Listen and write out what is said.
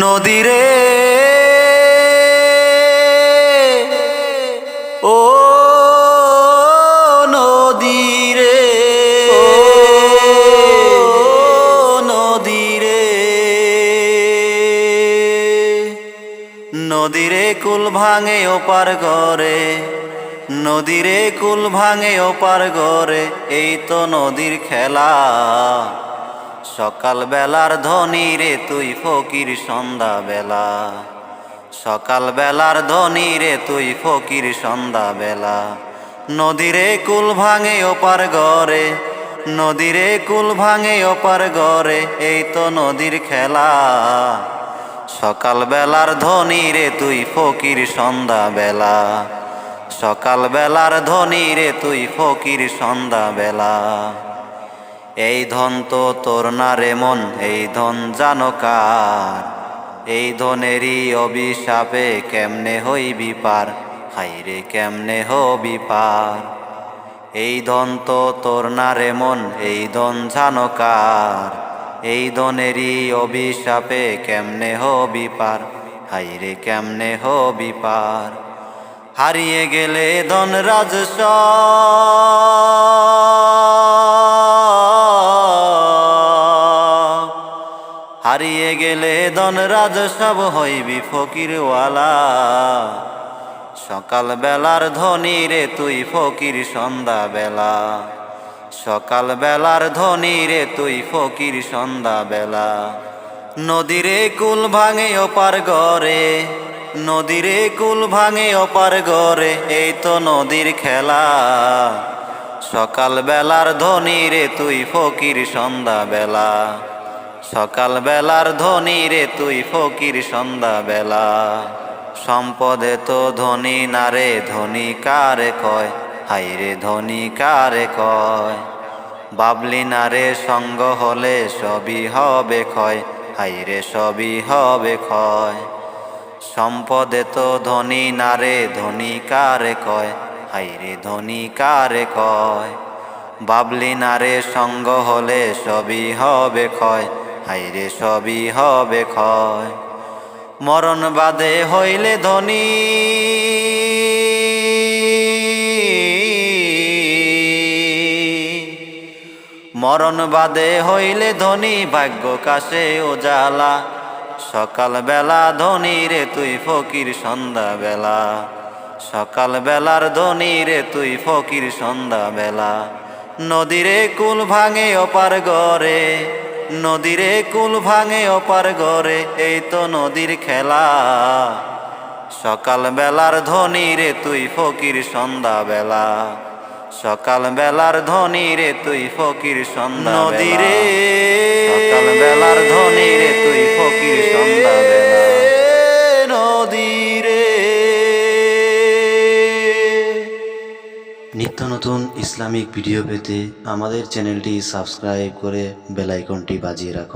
নদীরে। ও নদীরে। ও নদীরে। নদীরে কুল ভাঙে ওপার গরে নদীরে কুল ভাঙে ওপার গরে এই তো নদীর খেলা। সকাল বেলার ধনী রে, তুই ফকির সন্ধ্যা বেলা সকাল বেলার ধনী রে, তুই ফকির সন্ধ্যা বেলা নদীরে কুল ভাঙে ওপার গরে নদীরে কুল ভাঙে ওপার গরে এই তো নদীর খেলা। সকাল বেলার ধনী রে, তুই ফকির সন্ধ্যা বেলা সকাল বেলার ধনী রে, তুই ফকির সন্ধ্যা বেলা এই ধন তো তোর না রে মন, এই ধন জানো কার? এই ধনেরই অভিশাপে কেমনে হইবি পার? হাইরে কেমনে হবি পার? এই ধন তো তোর না রে মন, এই ধন জানো কার? এই ধনেরই অভিশাপে কেমনে হবি পার? হাইরে কেমনে হবি পার? হারিয়ে গেলে ধন রাজস হারিয়ে গেলে ধন রাজ সব হইবি ফকিরওয়ালা। সকাল বেলার ধনী রে তুই ফকির সন্ধ্যা বেলা সকাল বেলার ধনী রে তুই ফকির সন্ধ্যা বেলা নদীরে কুল ভাঙে ওপার গরে নদীরে কুল ভাঙে ওপার গরে এই তো নদীর খেলা। সকাল বেলার ধনী রে তুই ফকির সন্ধ্যা বেলা সকাল বেলার ধনী রে তুই ফকির সন্ধ্যা বেলা সম্পদে তো ধনী না রে, ধনী কারে কয়? হাইরে ধনী কারে কয়? বাবলি না রে, সঙ্গ হলে সবই হবে ক্ষয়। হাইরে সবই হবে ক্ষয়। সম্পদে তো ধনী না রে, ধনী কারে কয়? হাইরে ধনী কারে কয়? বাবলি না রে, সঙ্গ হলে সবই হবে ক্ষয়। হাইরে সবই হবে ক্ষয়। মরণ বাদে হইলে ধনী। মরণ বাদে হইলে ধনী, ভাগ্য কাশে ওজালা সকাল বেলা ধনী রে তুই ফকির সন্ধ্যা বেলা সকাল বেলার ধনী রে তুই ফকির সন্ধ্যা বেলা নদীরে কুল ভাঙে ওপার গরে নদীরে কুল ভাঙে অপার গরে এই তো নদীর খেলা। সকাল বেলার ধনী রে তুই ফকির সন্ধ্যা বেলা সকাল বেলার ধনী রে তুই ফকির সন্ধ্যা নদীরে সকাল বেলার ধনী রে তুই ফকির সন্ধ্যা নিত্য নতুন ইসলামিক ভিডিও পেতে আমাদের চ্যানেলটি সাবস্ক্রাইব করে বেলাইকনটি বাজিয়ে রাখুন।